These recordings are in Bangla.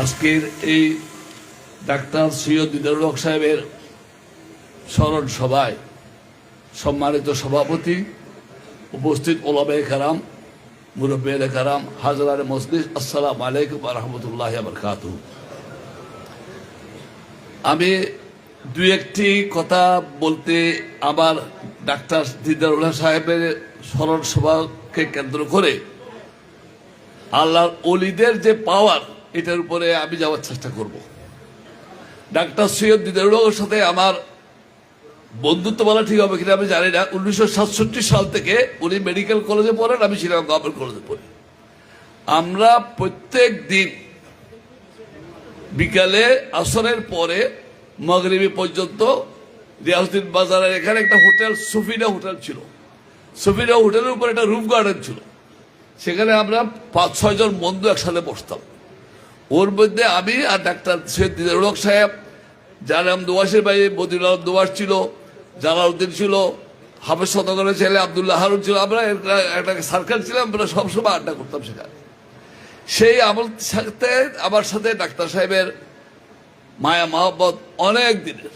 আজকের এই ডাক্তার সৈয়দ দিদারুল হক সাহেবের স্মরণ সভায় সম্মানিত সভাপতি, উপস্থিত ওলাবে কারাম, মুরব্বী কারাম হাজরার মসজিদ আসসালাম আলাইকুম রহমতুল্লাহ বরকাত আমি দু একটি কথা বলতে আমার ডাক্তার দিদারুল্লাহ সাহেবের স্মরণ সভাকে কেন্দ্র করে আল্লাহর অলিদের যে পাওয়ার এটার উপরে আমি যাওয়ার চেষ্টা করব। ডাক্তার সৈয়দ দিদারুল্লাহর সাথে আমার বন্ধুত্ব বলা ঠিক হবে কিনা আমি জানি না। উনিশশো সাতষট্টি সাল থেকে উনি মেডিকেল কলেজে পড়েন, আমি ছিলাম গভর্নমেন্ট কলেজে পড়ি। আমরা প্রত্যেক দিন বিকালে আসরের পরে মগরিবি পর্যন্ত রিয়াসুদ্দিন বাজারের এখানে একটা হোটেল, সুফিনা হোটেল ছিল। সুফিনা হোটেলের উপর একটা রুম গার্ডেন ছিল। সেখানে আমরা পাঁচ ছয়জন বন্ধু একসাথে বসতাম। ওর মধ্যে আমি আর ডাক্তার সৈয়দ হক সাহেব, জানাম দুবাসের ভাই বদিউল আলম দুবাস ছিল জালালউদ্দিন ছিল, হাফেজ শতকরের ছেলে আবদুল্লাহ হারুন ছিল, আমরা একটা- সার্কেল ছিলাম, আমরা সবসময় আড্ডা করতাম সেখানে। সেই আমার সাথে আমার সাথে ডাক্তার সাহেবের মায়া মহব্বত অনেক দিনের।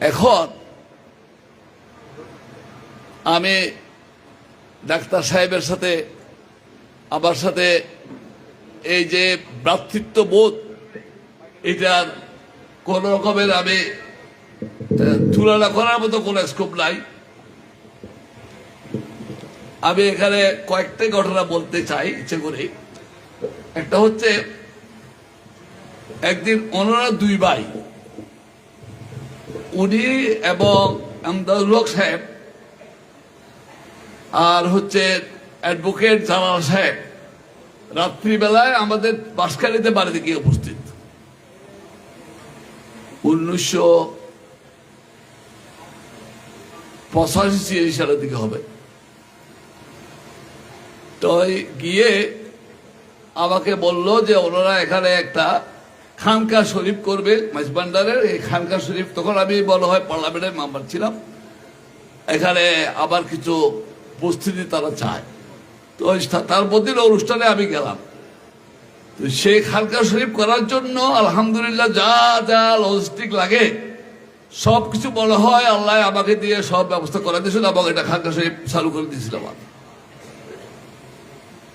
এখন আমি ডাক্তার সাহেবের সাথে, আমার সাথে এই যে ভ্রাতৃত্ব বোধ এটার কোন রকমের আমি তুলনা করার মতো কোনো স্কোপ নাই। আমি এখানে কয়েকটা ঘটনা বলতে চাই, ইচ্ছে করে একটা হচ্ছে, একদিন ওনারা দুই ভাই, উনি এবং আমদাদুল সাহেব, আর হচ্ছে অ্যাডভোকেট জালাল সাহেব রাত্রিবেলায় আমাদের বাসখালীতে বাড়িতে গিয়ে উপস্থিত। উনিশশো পঁচাশি ছিয়াশি সালের দিকে হবে। তো গিয়ে আমাকে বলল যে ওনারা এখানে একটা খানকা শরীফ করবে মাইজবান্ডারের এই খানকা শরীফ তখন আমি বলা হয় পার্লামেন্টের মেম্বার ছিলাম। এখানে আবার কিছু উপস্থিতি তারা চায়। তো ওই স্থা- তার মধ্যে অনুষ্ঠানে আমি গেলাম। তো সেই খালকা শরীফ করার জন্য আলহামদুলিল্লাহ যা যা লজিস্টিক লাগে সব কিছু বলা হয়, আল্লাহ আমাকে দিয়ে সব ব্যবস্থা করে দিয়েছিল এবং এটা খালকা শরীফ চালু করে দিয়েছিলাম আমি।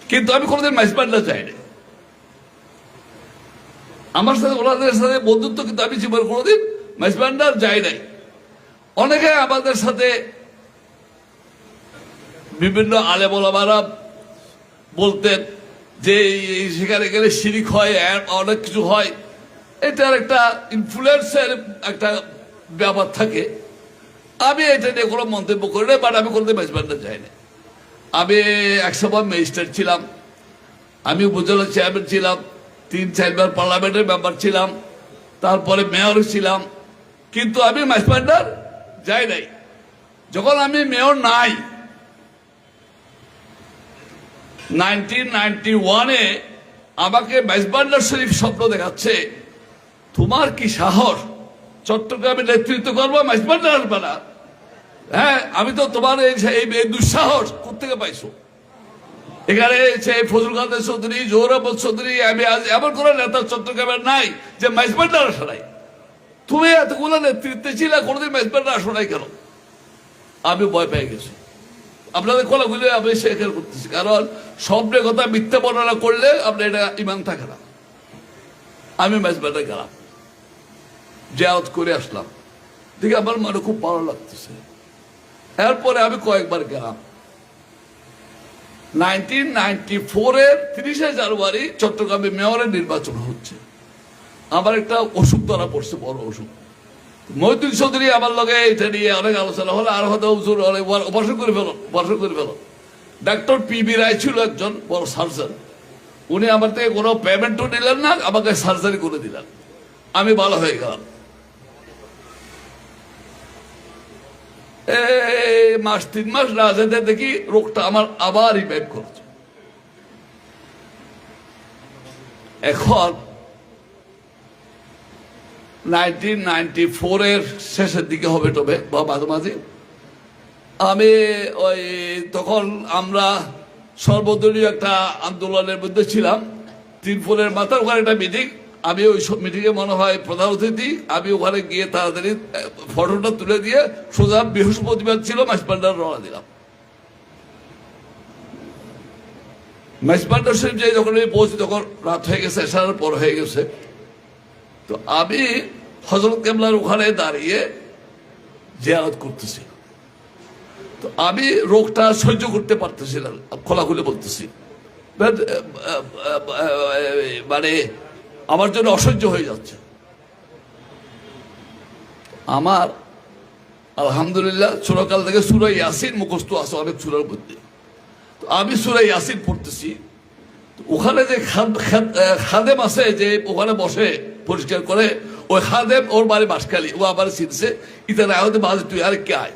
কিন্তু আমি কোনোদিন মাইসবান্ডা যাইনি। আমার সাথে, ওনাদের সাথে বন্ধুত্ব কিন্তু আমি জীবনে কোনোদিন মাইসবান্ডার যাই নাই। অনেকে আমাদের সাথে বিভিন্ন আলেমলামারা বলতেন যে সেখানে গেলে শিরিক হয় অনেক কিছু হয়, এটার একটা ইনফ্লুয়েন্সের একটা ব্যাপার থাকে। আমি এটা নিয়ে কোনো মন্তব্য করি না বাট আমি কোনোদিন মেজবান্ডার যাই না আমি এক সময় ম্যাজিস্ট্রেট ছিলাম, আমি উপজেলা চেয়ারম্যান ছিলাম, তিন চারবার পার্লামেন্টের মেম্বার ছিলাম, তারপরে মেয়র ছিলাম, কিন্তু আমি মাইসপান্ডার যাই নাই। যখন আমি মেয়র নাই নাইনটিন নাইনটি ওয়ানে আমাকে মাইসবান্ডার শরীফ স্বপ্ন দেখাচ্ছে। তোমার কি সাহস? চট্টগ্রামে নেতৃত্ব করব মাইসবান্ডার আসবে হ্যাঁ আমি তো তোমার এই দুঃসাহস কোথেকে পাইছো? এখানে সেই ফজল কাদের চৌধুরী জৌরব চৌধুরী, আমি আজ এমন কোন নেতা চট্টগ্রামের নাই যে মাইসবান্ডার আসে নাই। তুমি এতগুলো নেতৃত্বে ছিলে, কোনোদিন মাইসবান্ডার আসো নাই কেন? আমি ভয় পেয়ে গেছি। আপনাদের কথাগুলো আমি শেখার করতেছি। কারণ স্বপ্নে কথা মিথ্যা বর্ণনা করলে আপনার এটা ইমান থাকে না। আমি মাইসবান্ডার গেলাম। জেয়াত করে আসলাম। দেখে আমার মনে খুব ভালো লাগতেছে। এরপরে আমি কয়েকবার গেলাম। নাইনটিন নাইনটি ফোরের তিরিশে জানুয়ারি চট্টগ্রামে মেয়রের নির্বাচন হচ্ছে। আমার একটা অসুখ ধরা পড়ছে, বড় অসুখ মহিদুল চৌধুরী আমার লগে এটা নিয়ে অনেক আলোচনা হলো, আর হয়তো হুজুর অনেক করে ফেলো অপারেশন করে ফেলো। ডাক্তার পি বি রায় ছিল একজন বড় সার্জন। উনি আমার থেকে কোনো পেমেন্টও নিলেন না, আমাকে সার্জারি করে দিলেন। আমি ভালো হয়ে গেলাম। মাস, তিন মাস না যেতে দেখি রোগটা আমার আবার রিভাইভ করছে। এখন নাইনটিন নাইনটি ফোরের শেষের দিকে হবে তবে, বা মাঝামাঝি আমি ওই তখন আমরা সর্বদলীয় একটা আন্দোলনের মধ্যে ছিলাম। ফুলের মাথার ওখানে একটা মিটিং আমি ওই মিটিংয়ে মনে হয় প্রধান অতিথি, আমি ওখানে গিয়ে তাড়াতাড়ি ফটোটা তুলে দিয়ে সোজা বৃহস্পতিবার ছিল মাসপান্ডার রওনা দিলাম। মাসপান্ডার শরীফ যে যখন আমি পৌঁছি, তখন রাত হয়ে গেছে এসার পর হয়ে গেছে। তো আমি হজরত কেমলার ওখানে দাঁড়িয়ে জিয়ারত করতেছি। তো আমি রোগটা সহ্য করতে পারতেছি না খোলাখুলি বলতেছি। আহ, আহ, আহ, মানে আমার জন্য অসহ্য হয়ে যাচ্ছে। আমার আলহামদুলিল্লাহ ছোটকাল থেকে সুরাই ইয়াসিন মুখস্থ আছে অনেক সুরার মধ্যে। তো আমি সুরাই ইয়াসিন পড়তেছি। ওখানে যে খাদ- খাদ- খাদেম আছে যে ওখানে বসে পরিষ্কার করে, ওই খাদেম ওর বাড়ি বাসকালি ও আবার চিনছে ইতা না হতে বাজে, তুই আর কে আয়?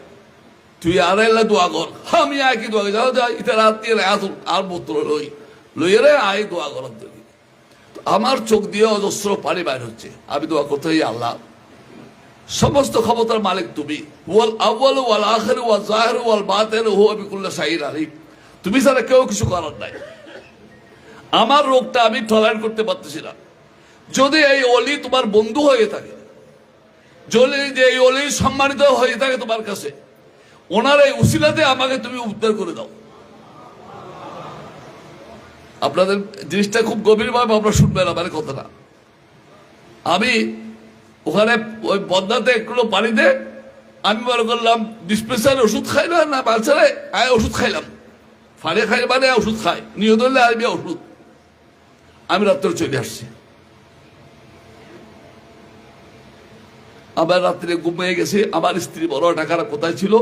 তুই আর এলা দোয়া কর। আমি আয় কি দোয়া যাও যা ইতা রাত দিয়ে রাত আর বোতল লই। রে, আয়, দোয়া করার আমার চোখ দিয়ে অজস্র পানি বাইর হচ্ছে। আমি দোয়া করতে আল্লাহ, সমস্ত ক্ষমতার মালিক তুমি। ওয়াল আউয়াল, ওয়াল আখির, ওয়াল জাহির, ওয়াল বাতিন হুয়া বিকুল্লি শাইইন আলিম। তুমি ছাড়া কেউ কিছু করার নাই। আমার রোগটা আমি টলারেট করতে পারতেছি না। যদি এই অলি তোমার বন্ধু হয়ে থাকে, যদি যে এই অলি সম্মানিত হয়ে থাকে তোমার কাছে, ওনার এই উসিলাতে আমাকে তুমি উদ্ধার করে দাও। আপনাদের জিনিসটা খুব গভীরভাবে আপনারা শুনবেন আমার কথাটা। আমি ওখানে ওই বদনাতে একটু পানি দে, আমি মনে করলাম ডিসপেন্সার ওষুধ খাই না না বাচ্চারে আয় ওষুধ খাইলাম। ফাড়ে খাই মানে ওষুধ খাই, নিয়ত হলে আরবি ওষুধ। আমি রাত্রে চলে আসছি। আবার রাত্রে ঘুমিয়ে গেছে, আমার স্ত্রী বড় টাকারা কোথায় ছিল?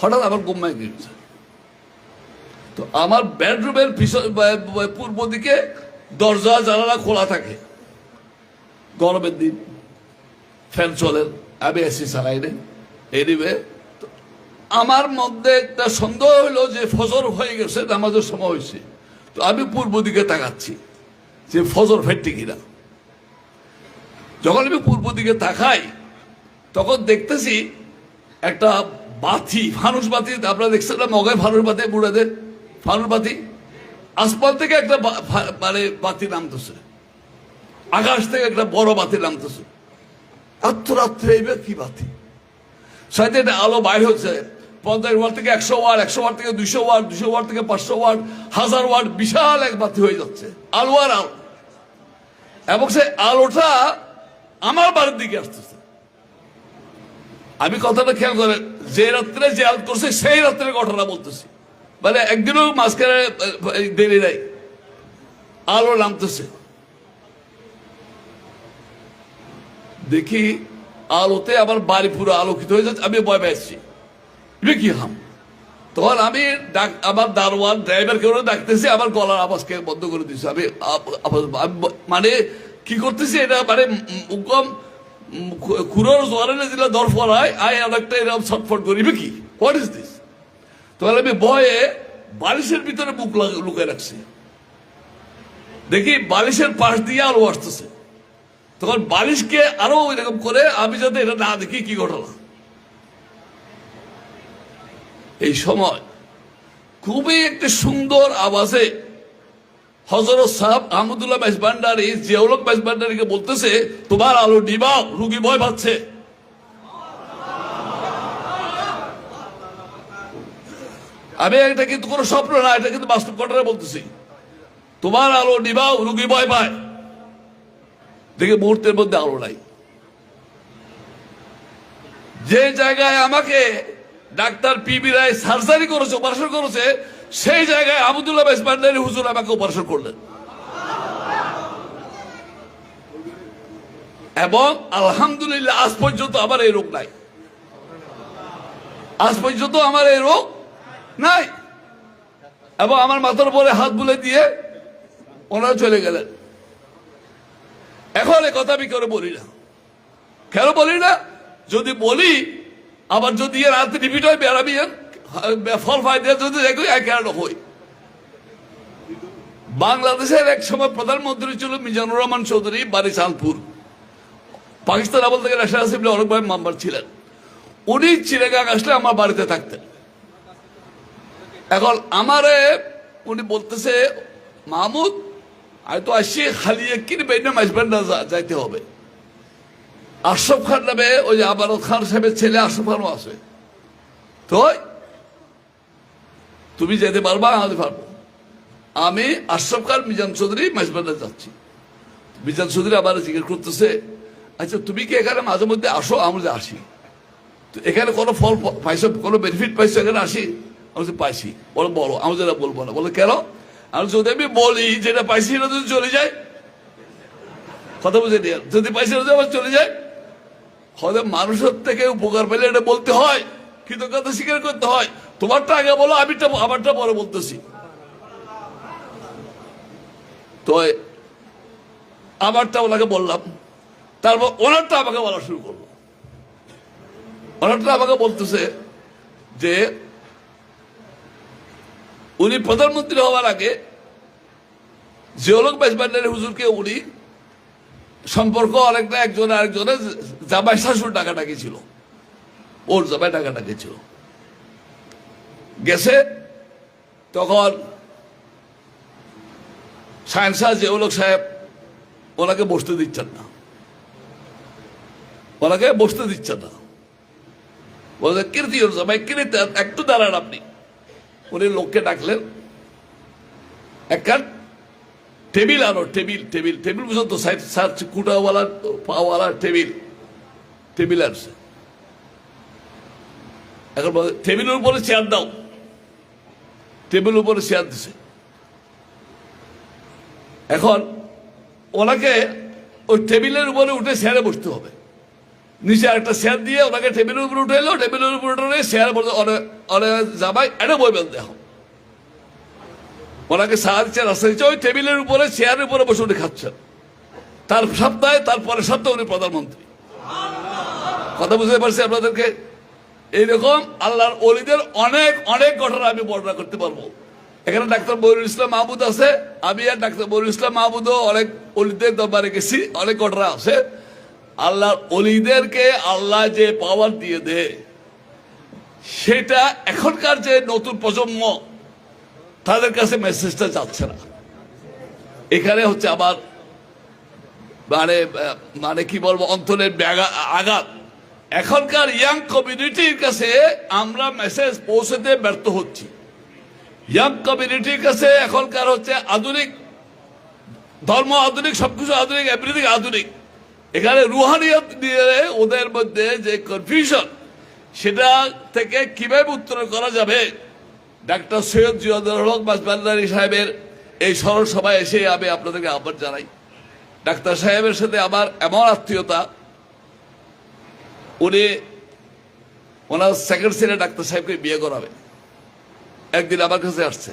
হঠাৎ আমার ঘুমিয়ে গেছে। তো আমার বেডরুমের পূর্ব দিকে দরজা, জানালা খোলা থাকে। গরমের দিন ফ্যান চলেন আমি এসি চালাই নেই এনিওয়ে আমার মধ্যে একটা সন্দেহ হলো যে ফজর হয়ে গেছে, নামাজের সময় হয়েছে তো আমি পূর্ব দিকে তাকাচ্ছি যে ফজর ফেটে কিনা। যখন আমি পূর্ব দিকে তাকাই, তখন দেখতেছি একটা বাতি, ফানুস বাতি, আপনারা দেখছেন না মগায় ফানুস বাতি, বুড়াদের ফানুস বাতি? আসমান থেকে একটা মানে বাতি নামতেছে। আকাশ থেকে একটা বড় বাতি নামতেছে। রাত্রে এইবার কি বাতি? সাথে একটা আলো বাইর হচ্ছে। পঞ্চাশ ওয়াট থেকে একশো ওয়াট একশো ওয়াট থেকে দুশো ওয়াট দুশো ওয়াট থেকে পাঁচশো ওয়াট, হাজার ওয়াট বিশাল এক বাতি হয়ে যাচ্ছে। আলো আর আলো। এবং সে আলোটা আমার বাড়ির দিকে আসতেছে। আমি কথাটা খেয়াল করে, যে রাত্রে যে আল করছে, সেই রাত্রে ঘটনা বলতেছি। মানে একদিনও মাঝখানে দেরি নাই। আলো নামতেছে। দেখি আলোতে আমার বাড়ি পুরো আলোকিত হয়ে যাচ্ছে, আমি ভয় পেয়েছি কি হাম? তখন আমি ডাক, আমার দারোয়ান ড্রাইভারকে ডাকতেছি, আমার গলার আওয়াজকে বন্ধ করে দিয়েছি আমি মানে কি করতেছি এটা? মানে উকম খুরোর জোয়ারে দিলে দর ফরায় আই অনেকটা এরকম ছটফট করিবে কি? হোয়াট ইজ দিস তখন আমি ভয়ে বালিশের ভিতরে বুক লুকিয়ে রাখছি। দেখি বালিশের পাশ দিয়ে আলো আসতেছে। তখন বালিশকে আরও এরকম করে আমি যাতে এটা না দেখি কি ঘটনা। এই সময় খুবই একটি সুন্দর আওয়াজে হজরত সাহেব আহমদুল্লাহ মেজবান্ডারি জিয়াউলক মেজবান্ডারিকে বলতেছে, তোমার আলো ডিবাও রুগী ভয় পাচ্ছে। আমি এটা কিন্তু কোনো স্বপ্ন না, এটা কিন্তু বাস্তব ঘটনা বলতেছি। তোমার আলো নিবাও রুগী ভয় পায়। দেখে মুহূর্তের মধ্যে আলো নাই। যে জায়গায় আমাকে ডাক্তার পিবি রায় সার্জারি করেছে, অপারেশন করেছে সেই জায়গায় আবদুল্লাহ বেসবান্ডারি হুজুর আমাকে অপারেশন করলেন। এবং আলহামদুলিল্লাহ, আজ পর্যন্ত আমার এই রোগ নাই। আজ পর্যন্ত আমার এই রোগ নাই। এবং আমার মাথার উপরে হাত বুলে দিয়ে ওনারা চলে গেলেন। এখন এ কথা আমি কেন বলি না? কেন বলি না? যদি বলি, আবার যদি এর রাতে রিপিট হয় বেড়াবি ফল ফায়দা যদি দেখি, এক কেন হই। বাংলাদেশের এক সময় প্রধানমন্ত্রী ছিল মিজানুর রহমান চৌধুরী বাড়ি চাঁদপুর পাকিস্তান আমল থেকে ন্যাশনাল অ্যাসেম্বলি অনেকভাবে মেম্বার ছিলেন। উনি চিলেগাং আসলে আমার বাড়িতে থাকতেন। এখন আমারে উনি বলতেছে, মাহমুদ, আমি তো আসছি, খালি কিনে বেনে মাইজবান্ডা যাইতে হবে। আশরফ খান নামে ওই যে আবারত খান সাহেবের ছেলে আশরফ খানও আছে। তো তুমি যেতে পারবা আমি পারব। আমি আশরফ খান মিজান চৌধুরী মাইজবান্ডা যাচ্ছি। মিজান চৌধুরী আবার জিজ্ঞেস করতেছে আচ্ছা তুমি কি এখানে মাঝে মধ্যে আসো? আমরা আসি। তো এখানে কোনো ফল পাইছো কোনো বেনিফিট পাইছো এখানে? আসি। আমি বলছি, পাইছি। বলো বলো। আমি যেটা বলব না। বলো কেন? আমি যদি আমি বলি যেটা পাইছি সেটা যদি চলে যায়? কথা বুঝে নিয়ে যদি পাইছি যদি আবার চলে যায়? হয়তো মানুষের থেকে উপকার পেলে এটা বলতে হয় কৃতজ্ঞতা স্বীকার করতে হয়। তোমারটা আগে বলো আমিটা আমারটা পরে বলতেছি। তো আমারটা ওনাকে বললাম, তারপর ওনারটা আমাকে বলা শুরু করল। ওনারটা আমাকে বলতেছে যে, উনি প্রধানমন্ত্রী হওয়ার আগে জিওলক ব্যাসবান্ডারি হুজুরকে উনি সম্পর্ক অনেকটা একজন আরেকজনের জামাই শাশুর ডাকাডাকি ছিল। ওর জামাই ডাকাডাকি ছিল। গেছে তখন সায়েন্স জিওলক সাহেব ওনাকে বসতে দিচ্ছেন না। ওনাকে বসতে দিচ্ছেন না। বলছে কীর্তি ভাই কীর্তি একটু দাঁড়ান আপনি। উনি লোককে ডাকলেন। একটা টেবিল আনো টেবিল টেবিল টেবিল বুঝো তো সাইড সার্চ কুটাওয়ালা পাওয়ালা টেবিল টেবিল আনছে। এখন বলে, টেবিলের উপরে চেয়ার দাও। টেবিলের উপরে চেয়ার দিছে। এখন ওনাকে ওই টেবিলের উপরে উঠে চেয়ারে বসতে হবে। নিচে একটা চেয়ার দিয়ে ওনাকে টেবিলের উপরে উঠে এলো টেবিলের উপরে উঠে চেয়ার বলতে অনেক জামাই এটা বইবেন দেখো ওনাকে সাহায্য রাস্তা দিচ্ছে ওই টেবিলের উপরে, চেয়ারের উপরে বসে উনি খাচ্ছেন তার সপ্তাহে তারপরে সপ্তাহে উনি প্রধানমন্ত্রী। কথা বুঝতে পারছি আপনাদেরকে? এইরকম আল্লাহর অলিদের অনেক অনেক ঘটনা আমি বর্ণনা করতে পারব। এখানে ডাক্তার বহিরুল ইসলাম মাহবুদ আছে, আমি আর ডাক্তার বহিরুল ইসলাম মাহমুদও অনেক অলিদের দরবারে গেছি, অনেক ঘটনা আছে। আল্লাহর অলিদেরকে আল্লাহ যে পাওয়ার দিয়ে দে, সেটা এখনকার যে নতুন প্রজন্ম, তাদের কাছে মেসেজটা যাচ্ছে না। এখানে হচ্ছে আবার মানে মানে কি বলব, অন্তরের আঘাত। এখনকার ইয়াং কমিউনিটির কাছে আমরা মেসেজ পৌঁছতে ব্যর্থ হচ্ছি। ইয়াং কমিউনিটির কাছে এখনকার হচ্ছে আধুনিক ধর্ম আধুনিক, সবকিছু আধুনিক এভরিথিং আধুনিক। এখানে রুহানিয়ত নিয়ে ওদের মধ্যে যে কনফিউশন সেটা থেকে কীভাবে উত্তরণ করা যাবে? ডাক্তার সৈয়দ জিয়াদুল হক বাসবান্দারি সাহেবের এই স্মরণ সভায় এসে আমি আপনাদেরকে আহ্বান জানাই। ডাক্তার সাহেবের সাথে আমার এমন আত্মীয়তা উনি ওনার সেকেন্ড সিনে ডাক্তার সাহেবকে বিয়ে করাবে। একদিন আমার কাছে আসছে।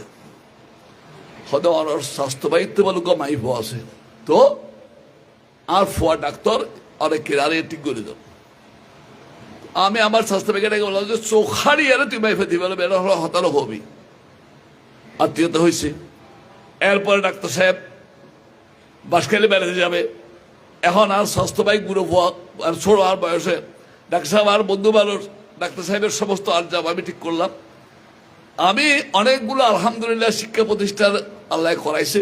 হয়তো ওনার স্বাস্থ্যবাহিত্য বলুক মাইফ আছে। তো আর ফোয়া ডাক্তার অনেক কেরারে ঠিক করে দাও আমি আমার স্বাস্থ্য বিজ্ঞানীকে বললাম যে, চোখারি আরে তুই মাইফে দিবে এটা হলো হতালো হবি। আত্মীয়তা হয়েছে। এরপরে ডাক্তার সাহেব বাসখালি বেড়াতে যাবে। এখন আর স্বাস্থ্য বাইক বুড়ো আর ছোড়ো আর বয়সে ডাক্তার সাহেব, আর বন্ধু মানুষ ডাক্তার সাহেবের সমস্ত যাব আমি ঠিক করলাম। আমি অনেকগুলো আলহামদুলিল্লাহ শিক্ষা প্রতিষ্ঠান আল্লাহ করাইছে।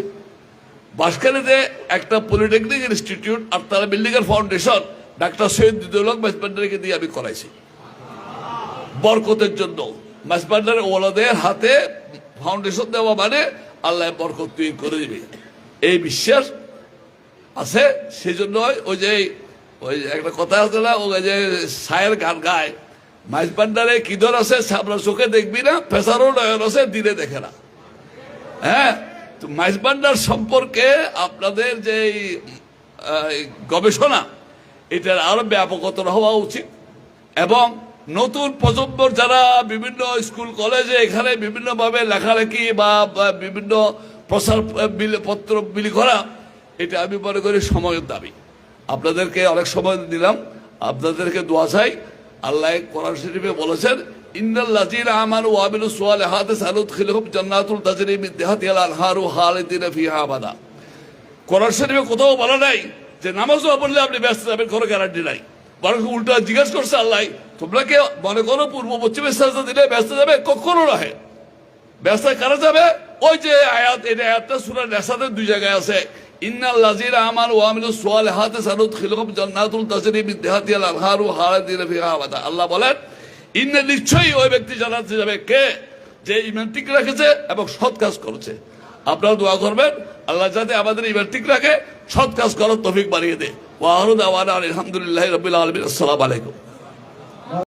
বাসখালীতে একটা পলিটেকনিক ইনস্টিটিউট আর তারা বিল্ডিং এর ফাউন্ডেশন ডাক্তার সৈয়দ দিদুলক মাসবান্ডারিকে দিয়ে আমি করাইছি। বরকতের জন্য। মাসবান্ডারের ওলাদের হাতে ফাউন্ডেশন দেওয়া মানে আল্লাহ বরকত তৈরি করে দিবে। এই বিশ্বাস আছে সেই জন্য ওই যে ওই একটা কথা আছে না, ওই যে সায়ের গান গায় মাইস ভান্ডারে কিদর আছে সামরা চোখে দেখবি না পেশারও নয়ন আছে দিনে দেখে না। হ্যাঁ তো মাইস সম্পর্কে আপনাদের যে গবেষণা, এটার আরও ব্যাপকতর হওয়া উচিত। এবং নতুন প্রজন্মর যারা বিভিন্ন স্কুল, কলেজে এখানে বিভিন্নভাবে লেখালেখি বা বিভিন্ন প্রসার পত্র বিলি করা, এটা আমি মনে করি সময়ের দাবি। আপনাদেরকে অনেক সময় দিলাম। আপনাদেরকে দোয়া চাই। আল্লাহ কোরআন শরীফে বলেছেন জান্নাতুল কোরআন কোথাও বলা নাই যে আপনি ব্যস্ত যাবেন কোনো গ্যারান্টি নাই। উল্টা জিজ্ঞেস করছে আল্লাহ মনে করো পূর্ব দিলে ব্যস্ত যাবে? কখনো নহে। ব্যবসা কারা যাবে? ওই যে আয়াত নেশাদের দুই জায়গায় আছে। ইন্নাল লাজিরা আমার সোয়াল হাতে খিলকম ফিহা আবাদা। আল্লাহ বলেন, ইন্না নিশ্চয়ই ওই ব্যক্তি জানাতে যাবে। কে? যে ইমান ঠিক রেখেছে এবং সৎ কাজ করেছে। আপনারা দোয়া করবেন, আল্লাহ যাতে আমাদের ইমান ঠিক রাখে, সৎ কাজ করার তফিক বাড়িয়ে দেয়। ওয়াহরুদ আওয়ানা আলহামদুলিল্লাহ রবিল আলমিন। আসসালামু আলাইকুম।